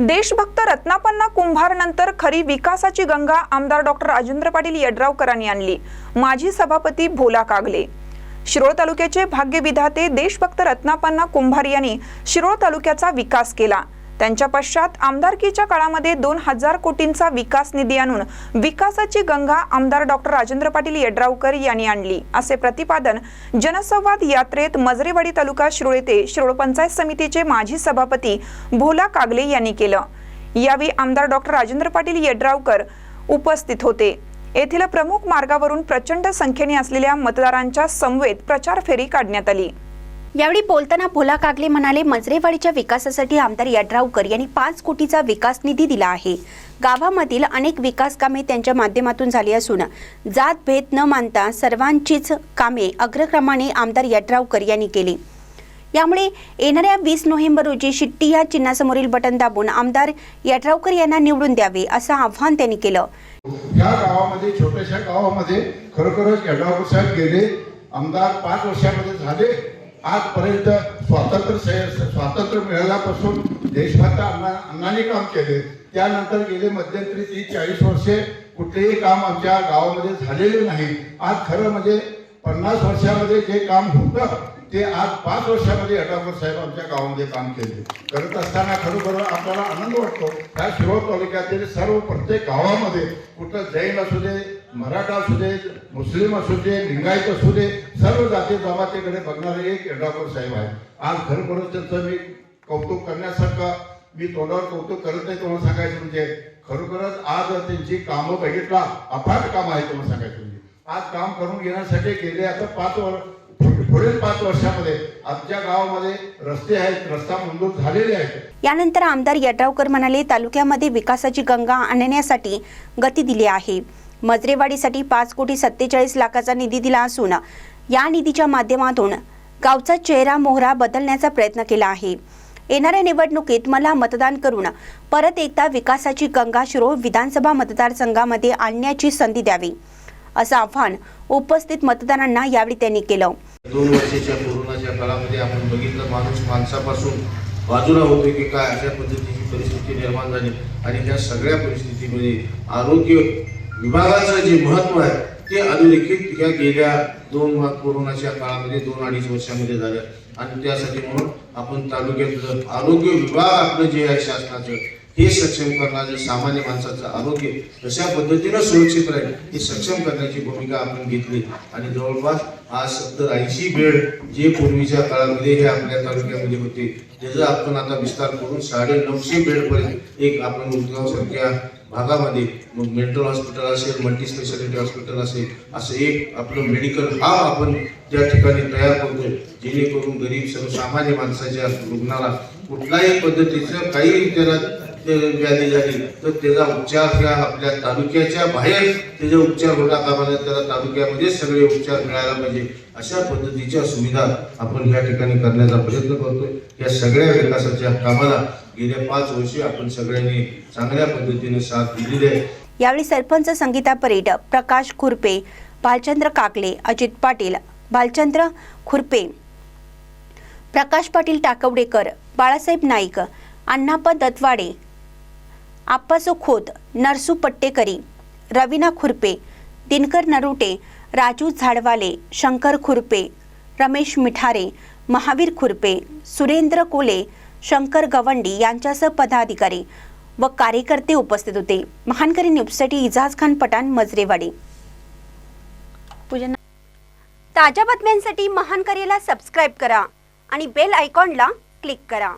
देशभक्त रत्नापन्ना कुंभार नंतर खरी विकासाची गंगा आमदार डॉक्टर राजेंद्र पाटील यड्रावकरांनी आणली. माजी सभापती भोला कागले. शिरोळ तालुक्याचे भाग्यविधाते देशभक्त रत्नापन्ना कुंभार यांनी शिरोळ तालुक्याचा विकास केला. त्यांच्या पश्चात आमदारकीच्या काळामध्ये दोन हजार कोटींचा विकास निधी आणून विकासाची गंगा आमदार डॉक्टर राजेंद्र पाटील यड्रावकर यांनी आणली. असे प्रतिपादन जनसंवाद यात्रेत मजरेवाडी तालुका शिरोळ येथे शिरोळ पंचायत समितीचे माजी सभापती भोला कागले यांनी केलं. यावेळी आमदार डॉक्टर राजेंद्र पाटील यड्रावकर उपस्थित होते. येथील प्रमुख मार्गावरून प्रचंड संख्येने असलेल्या मतदारांच्या समवेत प्रचार फेरी काढण्यात आली. यावेळी बोलताना भोला कागले म्हणाले मजरेवाडीच्या विकासासाठी आमदार यड्रावकर यांनी पाच कोटीचा विकास निधी दिला आहे. गावामधील अनेक विकास कामे त्यांच्या माध्यमातून झाली असून जात भेद न मानता सर्वांचीच कामे अग्रक्रमाने आमदार यड्रावकर यांनी केली. यामुळे येणाऱ्या वीस नोव्हेंबर रोजी शिट्टी या चिन्हासमोरील बटन दाबून आमदार यड्रावकर यांना निवडून द्यावे असं आव्हान त्यांनी केलं. या गावामध्ये छोट्याशा गावामध्ये खरोखरच यड्रावकर साहेब गेले. आमदार पाच वर्षामध्ये झाले. आजपर्यंत स्वातंत्र्य से- स्वातंत्र्य मिळाल्यापासून देशभरात अण्णा अण्णांनी काम केले. त्यानंतर गेले मध्यंतरी तीस चाळीस वर्षे कुठलेही काम आमच्या गावामध्ये झालेले नाही. आज खरं म्हणजे पन्नास वर्षामध्ये जे काम होतं ते आज पाच वर्षामध्ये अटापूर साहेब आमच्या गावामध्ये काम केले. करत असताना खरोखर आपल्याला आनंद वाटतो. त्या शिरोळ तालुक्यातील सर्व प्रत्येक गावामध्ये कुठं जैन असू दे मराठा असू दे मुस्लिम असू दे लिंगायत असू दे सर्व जाती जमातीकडे बघणारे एक यड्रावकर साहेब आहे आज खरोखरच त्यांचं मी कौतुक करण्यासारखं मी तोंडावर कौतुक करत नाही तुम्हाला सांगायचं म्हणजे खरोखरच आज त्यांची कामं बघितला अफाट काम आहे तुम्हाला सांगायचं म्हणजे. आज काम करून घेण्यासाठी गेले आता पाच वर्ष पुढील पाच वर्षामध्ये आमच्या गावामध्ये रस्ते आहेत रस्ता मंजूर झालेले आहेत. यानंतर आमदार यड्रावकर म्हणाले तालुक्यामध्ये विकासाची गंगा आणण्यासाठी गती दिली आहे. मजरेवाडीसाठी पाच कोटी सत्तेचाळीस लाखाचा निधी दिला असून या निधीच्या माध्यमातून गावचा चेहरा मोहरा बदलण्याचा प्रयत्न केला आहे. येणाऱ्या निवडणुकीत मला मतदान करून परत एकदा विकासाची गंगा शिरोळ विधानसभा मतदारसंघामध्ये आणण्याची संधी द्यावी असं आव्हान उपस्थित मतदारांना यावेळी त्यांनी केलं. दोन वर्षाच्या कोरोनाच्या काळामध्ये आपण बघितलं माणूस माणसापासून बाजूला होतो की काय अशा पद्धतीची परिस्थिती निर्माण झाली आणि त्या सगळ्या परिस्थितीमध्ये आरोग्य विभागाचं जे महत्त्व आहे ते अधोरेखित या गेल्या दोन कोरोनाच्या काळामध्ये दोन अडीच वर्षामध्ये झालं. आणि त्यासाठी म्हणून आपण तालुक्यातलं आरोग्य विभाग आपलं जे आहे शासनाचं हे सक्षम करणारे सामान्य माणसाचं आरोग्य कशा पद्धतीनं सुरक्षित राहील हे सक्षम करण्याची भूमिका आपण घेतली. आणि जवळपास आज सत्तर ऐंशी बेड जे पूर्वीच्या काळामध्ये हे आपल्या तालुक्यामध्ये होते त्याचा आपण आता विस्तार करून साडे नऊशे बेडपर्यंत एक आपण उदगाव भागामध्ये. मग मेंटल हॉस्पिटल असेल मल्टी स्पेशालिटी हॉस्पिटल असेल असं एक आपलं मेडिकल हा आपण त्या ठिकाणी तयार करतोय जेणेकरून गरीब सर्वसामान्य माणसाच्या रुग्णाला कुठल्याही पद्धतीचं काही त्याला व्याधी झाली तर त्याचा उपचार ह्या आपल्या तालुक्याच्या बाहेर त्याचे उपचार होता कामाला त्याला तालुक्यामध्ये सगळे उपचार मिळायला पाहिजे. अशा पद्धतीच्या सुविधा आपण या ठिकाणी करण्याचा प्रयत्न करतोय. या सगळ्या विकासाच्या कामाला गेल्या पाच वर्षी आपण सगळ्यांनी चांगल्या पद्धतीने साथ दिलेली आहे. यावेळी सरपंच संगीता परेड प्रकाश खुरपे भालचंद्र काकले अजित पाटील भालचंद्र खुरपे प्रकाश पाटील टाकवडेकर बाळासाहेब नाईक अण्णाप्पा दत्वाडे आप्पासो खोत नरसू पट्टेकरी रवीना खुरपे दिनकर नरुटे राजू झाडवाले शंकर खुरपे रमेश मिठारे महावीर खुरपे सुरेंद्र कोले शंकर गवंडी यांच्यासह पदाधिकारी व कार्यकर्ते उपस्थित होते. महानकरी न्यूजसाठी इजाज खान पठाण मजरेवाडी. ताज्या बातम्यांसाठी महानकरीला सबस्क्राईब करा आणि बेल आयकॉनला क्लिक करा.